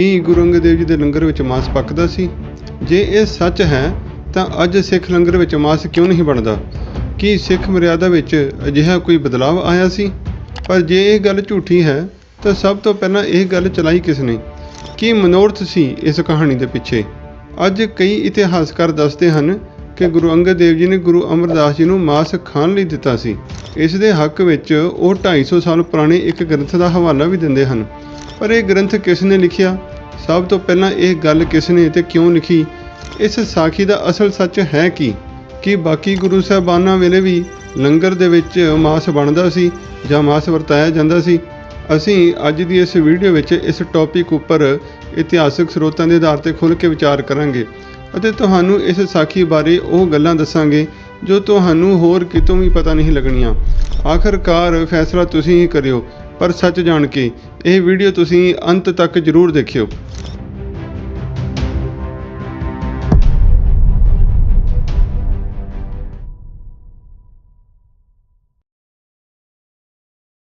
ਕੀ ਗੁਰੂ ਅੰਗਦ ਦੇਵ ਜੀ ਦੇ ਲੰਗਰ ਵਿੱਚ ਮਾਸ ਪੱਕਦਾ ਸੀ। ਜੇ ਇਹ ਸੱਚ ਹੈ, ਤਾਂ ਅੱਜ ਸਿੱਖ ਲੰਗਰ ਵਿੱਚ ਮਾਸ ਕਿਉਂ ਨਹੀਂ ਬਣਦਾ? ਕੀ ਸਿੱਖ ਮਰਿਆਦਾ ਵਿੱਚ ਅਜਿਹਾ ਕੋਈ ਬਦਲਾਅ ਆਇਆ ਸੀ? ਪਰ ਜੇ ਇਹ ਗੱਲ ਝੂਠੀ ਹੈ, ਤਾਂ ਸਭ ਤੋਂ ਪਹਿਲਾਂ ਇਹ ਗੱਲ ਚਲਾਈ ਕਿਸ ਨੇ? ਕੀ ਮਨੋਰਥ ਸੀ ਇਸ ਕਹਾਣੀ ਦੇ ਪਿੱਛੇ? ਅੱਜ ਕਈ ਇਤਿਹਾਸਕਾਰ ਦੱਸਦੇ ਹਨ ਕਿ ਗੁਰੂ ਅੰਗਦ ਦੇਵ ਜੀ ਨੇ ਗੁਰੂ ਅਮਰਦਾਸ ਜੀ ਨੂੰ ਮਾਸ ਖਾਣ ਲਈ ਦਿੱਤਾ ਸੀ। ਇਸ ਦੇ ਹੱਕ ਵਿੱਚ ਉਹ 250 ਸਾਲ ਪੁਰਾਣੇ ਇੱਕ ਗ੍ਰੰਥ ਦਾ ਹਵਾਲਾ ਵੀ ਦਿੰਦੇ ਹਨ। ਪਰ ਇਹ ਗ੍ਰੰਥ ਕਿਸ ਨੇ ਲਿਖਿਆ? ਸਭ ਤੋਂ ਪਹਿਲਾਂ ਇਹ ਗੱਲ ਕਿਸ ਨੇ ਤੇ ਕਿਉਂ ਲਿਖੀ? ਇਸ ਸਾਖੀ ਦਾ ਅਸਲ ਸੱਚ ਹੈ ਕੀ? ਕਿ ਬਾਕੀ ਗੁਰੂ ਸਾਹਿਬਾਨਾਂ ਵੇਲੇ ਵੀ ਲੰਗਰ ਦੇ ਵਿੱਚ ਮਾਸ ਬਣਦਾ ਸੀ ਜਾਂ ਮਾਸ ਵਰਤਾਇਆ ਜਾਂਦਾ ਸੀ? ਅਸੀਂ ਅੱਜ ਦੀ ਇਸ ਵੀਡੀਓ ਵਿੱਚ ਇਸ ਟੌਪਿਕ ਉੱਪਰ ਇਤਿਹਾਸਕ ਸਰੋਤਾਂ ਦੇ ਆਧਾਰ ਤੇ ਖੁੱਲ੍ਹ ਕੇ ਵਿਚਾਰ ਕਰਾਂਗੇ ਅਤੇ ਤੁਹਾਨੂੰ ਇਸ ਸਾਖੀ ਬਾਰੇ ਉਹ ਗੱਲਾਂ ਦੱਸਾਂਗੇ ਜੋ ਤੁਹਾਨੂੰ ਹੋਰ ਕਿਤੋਂ ਵੀ ਪਤਾ ਨਹੀਂ ਲੱਗਣੀਆਂ। ਆਖਰਕਾਰ ਫੈਸਲਾ ਤੁਸੀਂ ਹੀ ਕਰਿਓ। ਪਰ ਸੱਚ ਜਾਣ ਕੇ ਇਹ ਵੀਡੀਓ ਤੁਸੀਂ ਅੰਤ ਤੱਕ ਜ਼ਰੂਰ ਦੇਖਿਓ।